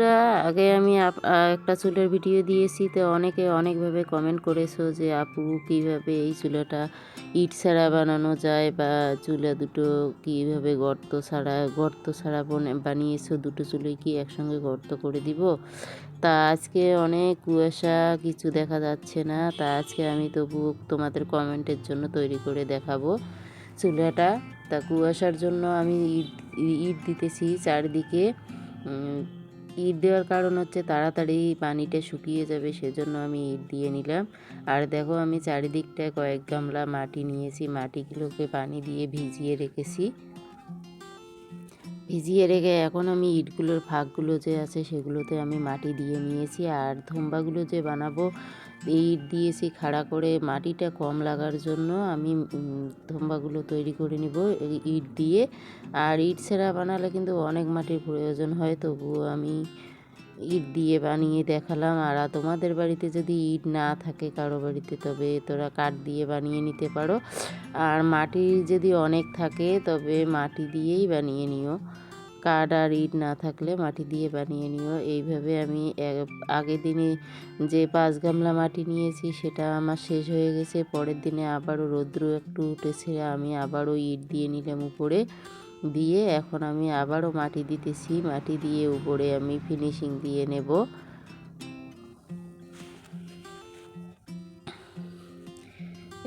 বন্ধুরা, আগে আমি একটা চুলের ভিডিও দিয়েছি, তো অনেকে অনেকভাবে কমেন্ট করেছ যে, আপু, কীভাবে এই চুলাটা ইট ছাড়া বানানো যায় বা চুলা দুটো কীভাবে গর্ত ছাড়া গর্ত ছাড়া বনে- বানিয়েছো, দুটো চুলে কি একসঙ্গে গর্ত করে দিব? তা আজকে অনেক কুয়াশা, কিছু দেখা যাচ্ছে না, তা আজকে আমি তবু তোমাদের কমেন্টের জন্য তৈরি করে দেখাবো চুলাটা। তা কুয়াশার জন্য আমি ইট ইট দিতেছি চারিদিকে ইট দেওয়ার কারণ হচ্ছে তাড়াতাড়ি পানিটা শুকিয়ে যাবে, সেজন্য আমি ইট দিয়ে নিলাম। আর দেখো আমি চারিদিকটায় কয়েক গামলা মাটি নিয়েছি, মাটিগুলোকে পানি দিয়ে ভিজিয়ে রেখেছি। ভিজিয়ে রেখে এখন আমি ইটগুলোর ফাঁকগুলো যে আছে সেগুলোতে আমি মাটি দিয়ে নিয়েছি আর ধুম্বাগুলো যে বানাবো ইট দিয়েছি খাড়া করে মাটিটা কম লাগার জন্য আমি ধুম্বাগুলো তৈরি করে নিব ইট দিয়ে। আর ইট ছাড়া বানালে কিন্তু অনেক মাটির প্রয়োজন হয়, তবুও আমি ইট দিয়ে বানিয়ে দেখালাম। আর তোমাদের বাড়িতে যদি ইট না থাকে কারও বাড়িতে, তবে তোরা কাঠ দিয়ে বানিয়ে নিতে পারো। আর মাটি যদি অনেক থাকে, তবে মাটি দিয়েই বানিয়ে নিও। কাঠ আর ইট না থাকলে মাটি দিয়ে বানিয়ে নিও। এইভাবে আমি আগের দিনে যে পাঁচ গামলা মাটি নিয়েছি, সেটা আমার শেষ হয়ে গেছে। পরের দিনে আবারও রৌদ্র একটু উঠেছে, আমি আবারও ইট দিয়ে নিলাম উপরে। দিয়ে এখন আমি আবারও মাটি দিতেছি। মাটি দিয়ে উপরে আমি ফিনিশিং দিয়ে নেব।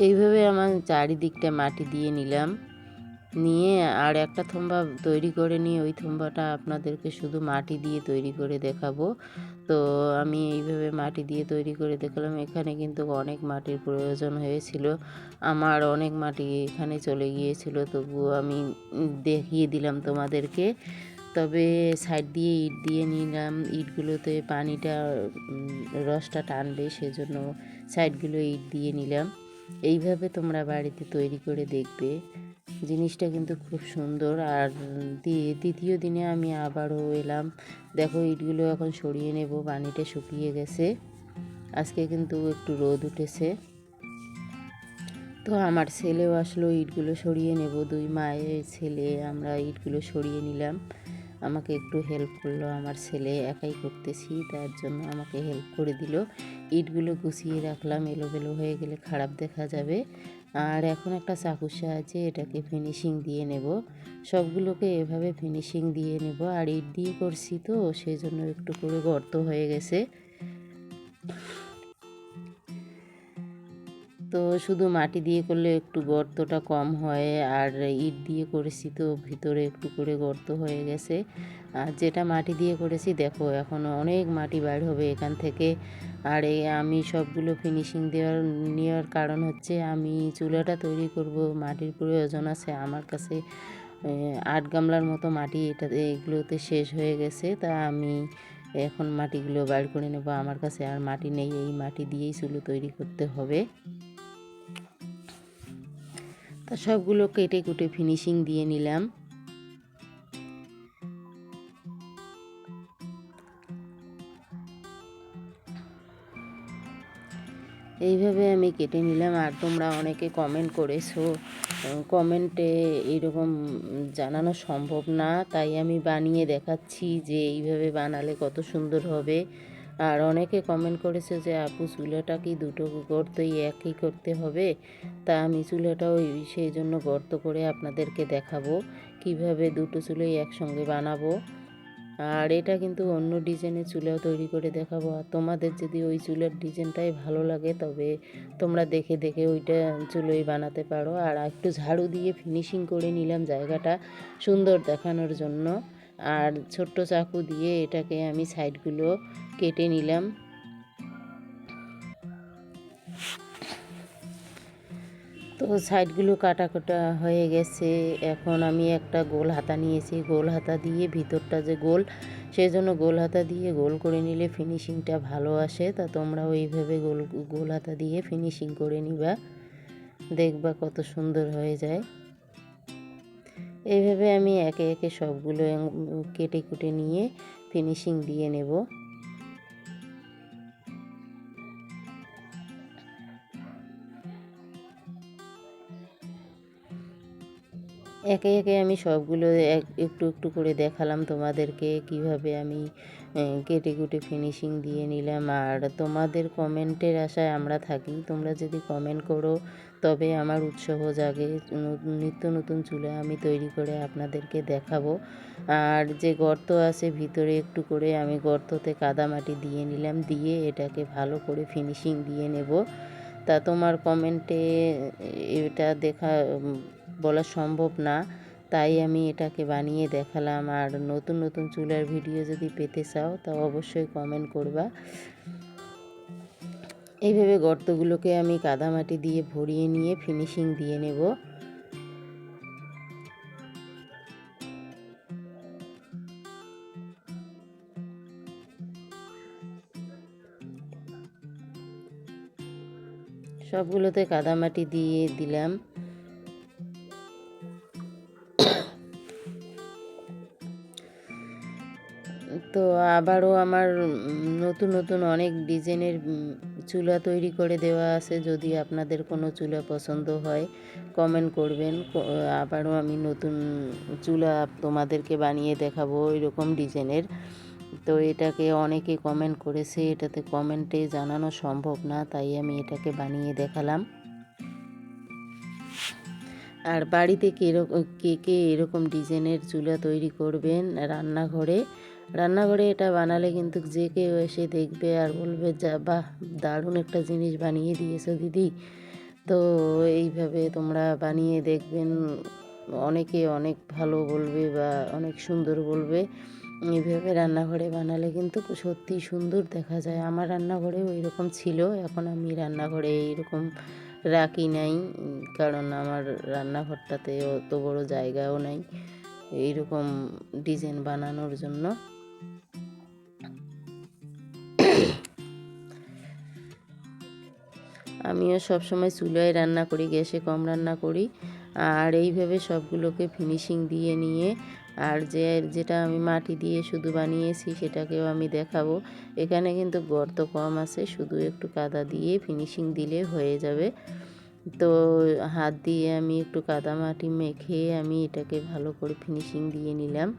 এইভাবে আমার চারিদিকটা মাটি দিয়ে নিলাম। নিয়ে আর একটা থম্বা তৈরি করে নিয়ে ওই থম্বাটা আপনাদেরকে শুধু মাটি দিয়ে তৈরি করে দেখাবো। তো আমি এইভাবে মাটি দিয়ে তৈরি করে দেখালাম। এখানে কিন্তু অনেক মাটির প্রয়োজন হয়েছিল। আমার অনেক মাটি এখানে চলে গিয়েছিল, তবুও আমি দেখিয়ে দিলাম তোমাদেরকে। তবে সাইড দিয়ে ইট দিয়ে নিলাম। ইটগুলোতে পানিটা রসটা টানবে, সেজন্য সাইডগুলো ইট দিয়ে নিলাম। এইভাবে তোমরা বাড়িতে তৈরি করে দেখবে। জিনিসটা কিন্তু খুব সুন্দর। আর দ্বি- দ্বিতীয় দিনে আমি আবারও এলাম। দেখো ইটগুলো এখন সরিয়ে নেব, পানিটা শুকিয়ে গেছে। আজকে কিন্তু একটু রোদ উঠেছে। তো আমার ছেলেও আসলো, ইটগুলো সরিয়ে নেব। দুই মায়ের ছেলে, আমরা ইটগুলো সরিয়ে নিলাম। আমাকে একটু হেল্প করল, আমার ছেলে একাই করতেছি, তার জন্য আমাকে হেল্প করে দিল। ইটগুলো গুছিয়ে রাখলাম, এলোমেলো হয়ে গেলে খারাপ দেখা যাবে। আর এখন একটা চাকুর সাহায্যে এটাকে ফিনিশিং দিয়ে নেব। সবগুলোকে এভাবে ফিনিশিং দিয়ে নেব। আর ইট দিয়ে করছি তো সেই জন্য একটু করে গর্ত হয়ে গেছে। তো শুধু মাটি দিয়ে করলে একটু গর্তটা কম হয়, আর ইট দিয়ে করেছি তো ভিতরে একটু করে গর্ত হয়ে গেছে। আর যেটা মাটি দিয়ে করেছি, দেখো এখন অনেক মাটি বাইর হবে এখান থেকে। আর এই আমি সবগুলো ফিনিশিং দেওয়ার, নেওয়ার কারণ হচ্ছে আমি চুলাটা তৈরি করব, মাটির প্রয়োজন আছে আমার কাছে। আট গামলার মতো মাটি এটা, এগুলোতে শেষ হয়ে গেছে, তা আমি এখন মাটিগুলো বাইর করে নেব। আমার কাছে আর মাটি নেই, এই মাটি দিয়েই চুলো তৈরি করতে হবে। তা সবগুলো কেটে কুটে ফিনিশিং দিয়ে নিলাম। এইভাবে আমি কেটে নিলাম, আর তোমরা অনেকে কমেন্ট করেছ কমেন্টে এইরকম জানানো সম্ভব না। তাই আমি বানিয়ে দেখাচ্ছি যে এইভাবে বানালে কত সুন্দর হবে। আর অনেকে কমেন্ট করেছে যে, আপু, চুলাটা কি দুটো গর্তই একই করতে হবে? তা আমি চুলাটাও এই- সেই জন্য গর্ত করে আপনাদেরকে দেখাবো, কীভাবে দুটো চুলোই একসঙ্গে বানাবো। আর এটা কিন্তু অন্য ডিজাইনের চুলাও তৈরি করে দেখাবো। আর তোমাদের যদি ওই চুলার ডিজাইনটাই ভালো লাগে, তবে তোমরা দেখে দেখে ওইটা চুলোই বানাতে পারো। আর একটু ঝাড়ু দিয়ে ফিনিশিং করে নিলাম জায়গাটা সুন্দর দেখানোর জন্য। আর ছোট্ট চাকু দিয়ে এটাকে আমি সাইডগুলো কেটে নিলাম। তো সাইডগুলো কাটা কাটা হয়ে গেছে। এখন আমি একটা গোল হাতা নিয়েছি। গোল হাতা দিয়ে ভিতরটা যে গোল, সেই জন্য গোল হাতা দিয়ে গোল করে নিলে ফিনিশিংটা ভালো আসে। তা তোমরা ওইভাবে গোল গোল হাতা দিয়ে ফিনিশিং করে নিবা। দেখবা কত সুন্দর হয়ে যায়। এইভাবে আমি একে একে সবগুলো কেটে কুটে নিয়ে ফিনিশিং দিয়ে নেব। একে একে আমি সবগুলো এক একটু একটু করে দেখালাম তোমাদেরকে কীভাবে আমি কেটে কুটে ফিনিশিং দিয়ে নিলাম। আর তোমাদের কমেন্টের আশায় আমরা থাকি। তোমরা যদি কমেন্ট করো তবে আমার উৎসাহ জাগে নিত্য নতুন চুলা আমি তৈরি করে আপনাদেরকে দেখাবো। আর যে গর্ত আছে ভিতরে একটু করে আমি গর্ততে কাদামাটি দিয়ে নিলাম, দিয়ে এটাকে ভালো করে ফিনিশিং দিয়ে নেব। তা তোমার কমেন্টে এটা দেখা বলা সম্ভব না। তাই আমি এটাকে বানিয়ে দেখালাম। আর নতুন নতুন চুলার ভিডিও যদি পেতে চাও, তা অবশ্যই কমেন্ট করবা। এইভাবে গর্তগুলোকে আমি কাদামাটি দিয়ে ভরিয়ে নিয়ে ফিনিশিং দিয়ে নেব। সবগুলোতে কাদামাটি দিয়ে দিলাম। আবারও আমার নতুন নতুন অনেক ডিজাইনের চুলা তৈরি করে দেওয়া আছে। যদি আপনাদের কোনো চুলা পছন্দ হয় কমেন্ট করবেন। আবারও আমি নতুন চুলা তোমাদেরকে বানিয়ে দেখাবো এরকম ডিজাইনের। তো এটাকে অনেকে কমেন্ট করেছে, এটাতে কমেন্টে জানানো সম্ভব না, তাই আমি এটাকে বানিয়ে দেখালাম। আর বাড়িতে কে কে এরকম ডিজাইনের চুলা তৈরি করবেন রান্নাঘরে রান্নাঘরে এটা বানালে কিন্তু যে কেউ এসে দেখবে আর বলবে, যা, বাহ, দারুণ একটা জিনিস বানিয়ে দিয়েছ দিদি। তো এইভাবে তোমরা বানিয়ে দেখবেন, অনেকে অনেক ভালো বলবে বা অনেক সুন্দর বলবে। এইভাবে রান্নাঘরে বানালে কিন্তু সত্যি সুন্দর দেখা যায়। আমার রান্নাঘরেও এরকম ছিল, এখন আমি রান্নাঘরে এইরকম রাখি নাই, কারণ আমার রান্নাঘরটাতে অত বড় জায়গাও নাই, এইরকম ডিজাইন বানানোর জন্য। আমিও সবসময় চুলায় রান্না করি, গ্যাসে কম রান্না করি। আর এইভাবে সবগুলোকে ফিনিশিং দিয়ে নিয়ে আর যে, যেটা আমি মাটি দিয়ে শুধু বানিয়েছি সেটাকেও আমি দেখাবো। এখানে কিন্তু গর্ত কম আছে, শুধু একটু কাদা দিয়ে ফিনিশিং দিলে হয়ে যাবে। তো হাত দিয়ে আমি একটু কাদা মাটি মেখে আমি এটাকে ভালো করে ফিনিশিং দিয়ে নিলাম।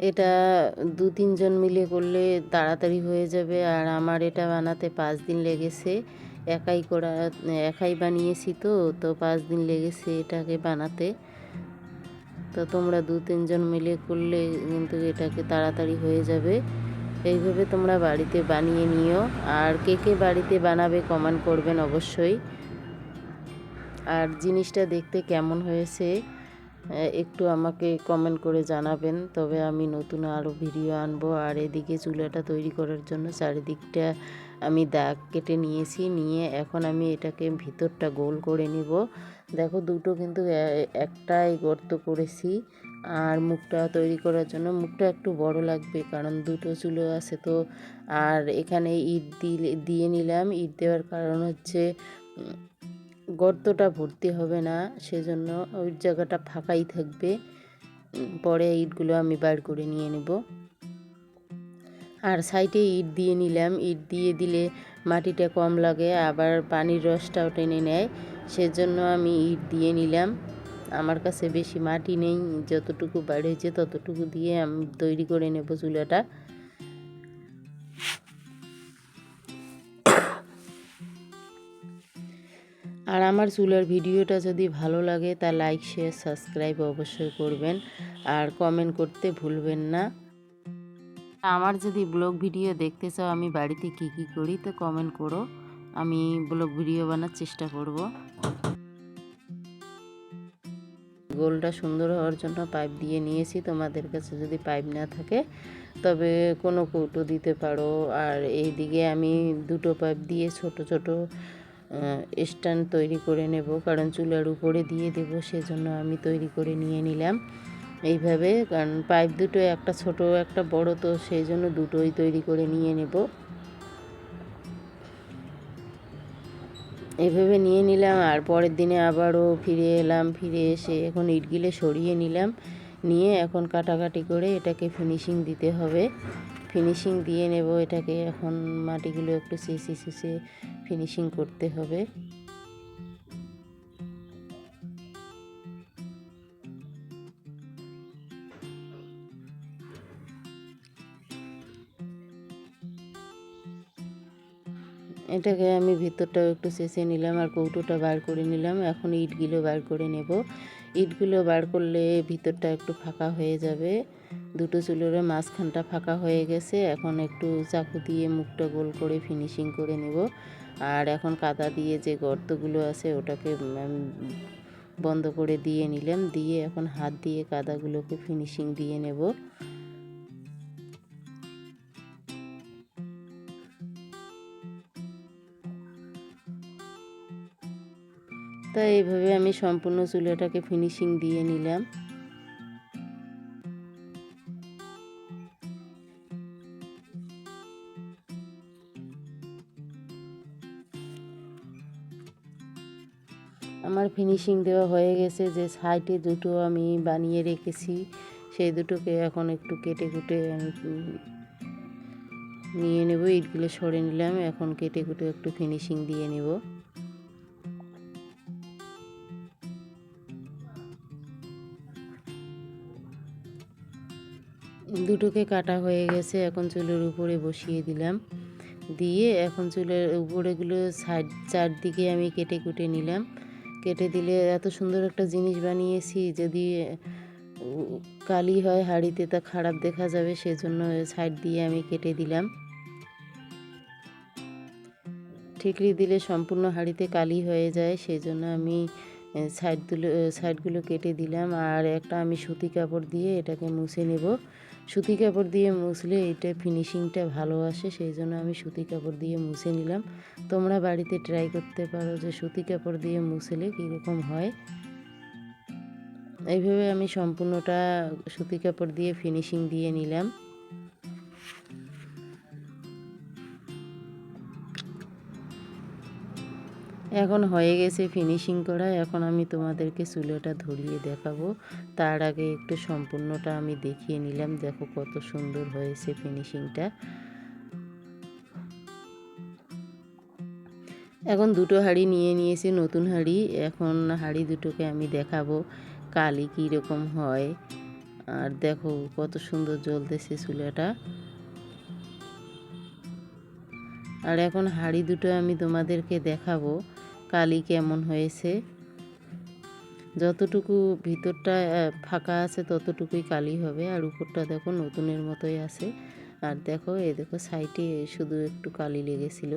এটা দু তিনজন মিলে করলে তাড়াতাড়ি হয়ে যাবে। আর আমার এটা বানাতে পাঁচ দিন লেগেছে। একাই করা, একাই বানিয়েছি তো তো পাঁচ দিন লেগেছে এটাকে বানাতে। তো তোমরা দু তিনজন মিলে করলে কিন্তু এটাকে তাড়াতাড়ি হয়ে যাবে। এইভাবে তোমরা বাড়িতে বানিয়ে নিও। আর কে কে বাড়িতে বানাবে কমেন্ট করবেন অবশ্যই। আর জিনিসটা দেখতে কেমন হয়েছে? একটু আমাকে কমেন্ট করে জানাবেন। তবে আমি নতুন আরও ভিডিও আনব। আর এদিকে চুলাটা তৈরি করার জন্য চারিদিকটা আমি দাগ কেটে নিয়েছি। নিয়ে এখন আমি এটাকে ভিতরটা গোল করে নিব। দেখো দুটো কিন্তু একটাই গর্ত করেছি। আর মুখটা তৈরি করার জন্য মুখটা একটু বড় লাগবে, কারণ দুটো চুলো আছে তো। আর এখানে ইট দিয়ে নিলাম। ইট দেওয়ার কারণ হচ্ছে গর্তটা ভর্তি হবে না, সেজন্য ওই জায়গাটা ফাঁকাই থাকবে। পরে ইটগুলো আমি বার করে নিয়ে নেব। আর সাইডে ইট দিয়ে নিলাম। ইট দিয়ে দিলে মাটিটা কম লাগে, আবার পানির রসটাও টেনে নেয়, সেজন্য আমি ইট দিয়ে নিলাম। আমার কাছে বেশি মাটি নেই, যতটুকু বাড়িয়েছে ততটুকু দিয়ে আমি তৈরি করে নেব চুলাটা। আর আমার চুলার ভিডিওটা যদি ভালো লাগে, তা লাইক শেয়ার সাবস্ক্রাইব অবশ্যই করবেন। আর কমেন্ট করতে ভুলবেন না। আমার যদি ব্লগ ভিডিও দেখতে চাও, আমি বাড়িতে কি কি করি, তো কমেন্ট করো। আমি ব্লগ ভিডিও বানার চেষ্টা করব। গোলটা সুন্দর হওয়ার জন্য পাইপ দিয়ে নিয়েছি। তোমাদের কাছে যদি পাইপ না থাকে, তবে কোনো কৌটো দিতে পারো। আর এইদিকে আমি দুটো পাইপ দিয়ে ছোট ছোট স্ট্যান্ড তৈরি করে নেব, কারণ চুলার উপরে দিয়ে দেব, সেজন্য আমি তৈরি করে নিয়ে নিলাম এইভাবে, কারণ পাইপ দুটো একটা ছোট, একটা বড়, তো সেই জন্য দুটোই তৈরি করে নিয়ে নেব। এইভাবে নিয়ে নিলাম, আর পরের দিনে আবারও ফিরে এলাম, ফিরে এসে এখন ইটগুলো সরিয়ে নিলাম, নিয়ে এখন কাটাকাটি করে এটাকে ফিনিশিং দিতে হবে। ফিনিশিং দিয়ে নেব এটাকে। এখন মাটিগুলো একটু চেঁচে চেঁচে ফিনিশিং করতে হবে। এটাকে আমি ভিতরটাও একটু চেঁচে নিলাম আর কৌটোটা বার করে নিলাম। এখন ইটগুলো বার করে নেব। ইটগুলো বার করলে ভিতরটা একটু ফাঁকা হয়ে যাবে। দুটো চুলোরে মাঝখানটা ফাঁকা হয়ে গেছে। এখন একটু চাকু দিয়ে মুখটা গোল করে ফিনিশিং করে নেব। আর এখন কাদা দিয়ে যে গর্তগুলো আছে, ওটাকে বন্ধ করে দিয়ে নিলাম। দিয়ে এখন হাত দিয়ে কাদাগুলোকে ফিনিশিং দিয়ে নেব। তাই এইভাবে আমি সম্পূর্ণ চুলাটাকে ফিনিশিং দিয়ে নিলাম। আমার ফিনিশিং দেওয়া হয়ে গেছে, যে সাইডে দুটো আমি বানিয়ে রেখেছি, সেই দুটোকে এখন একটু কেটে কুটে আমি নিয়ে নেব, ইটগুলো সরে নিলাম, এখন কেটে কুটে একটু ফিনিশিং দিয়ে নেব। দুটোকে কাটা হয়ে গেছে, এখন চুলের উপরে বসিয়ে দিলাম। দিয়ে এখন চুলের উপরেগুলো সাইড, চারদিকে আমি কেটে কুটে নিলাম। কেটে দিলে এত সুন্দর একটা জিনিস বানিয়েছি, যদি কালি হয় হাঁড়িতে তা খারাপ দেখা যাবে, সেজন্য সাইড দিয়ে আমি কেটে দিলাম। ঠিকরি দিলে সম্পূর্ণ হাঁড়িতে কালি হয়ে যায় সেই জন্য আমি সাইডগুলো সাইডগুলো কেটে দিলাম। আর একটা আমি সুতি কাপড় দিয়ে এটাকে মুছে নেব। সুতি কাপড় দিয়ে মুছলে এটা ফিনিশিংটা ভালো আসে, সেই জন্য আমি সুতি কাপড় দিয়ে মুছে নিলাম। তোমরা বাড়িতে ট্রাই করতে পারো যে সুতি কাপড় দিয়ে মুছলে কীরকম হয়। এইভাবে আমি সম্পূর্ণটা সুতি কাপড় দিয়ে ফিনিশিং দিয়ে নিলাম। এখন হয়ে গেছে ফিনিশিং করা। এখন আমি তোমাদেরকে চুলোটা ধরিয়ে দেখাবো। তার আগে একটু সম্পূর্ণটা আমি দেখিয়ে নিলাম। দেখো কত সুন্দর হয়েছে ফিনিশিংটা এখন দুটো হাঁড়ি নিয়ে নিয়েছি, নতুন হাঁড়ি। এখন হাঁড়ি দুটোকে আমি দেখাবো কালি কীরকম হয়। আর দেখো কত সুন্দর জ্বলতেছে চুলাটা। আর এখন হাঁড়ি দুটো আমি তোমাদেরকে দেখাবো। কালি কেমন হয়েছে? যতটুকু ভিতরটা ফাঁকা আছে ততটুকুই কালি হবে। আর উপরটা দেখো নতুনের মতোই আছে। আর দেখো এ দেখো সাইডে শুধু একটু কালি লেগেছিল।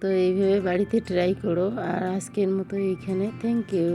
তো এইভাবে বাড়িতে ট্রাই করো। আর আজকের মতো এইখানে। Thank you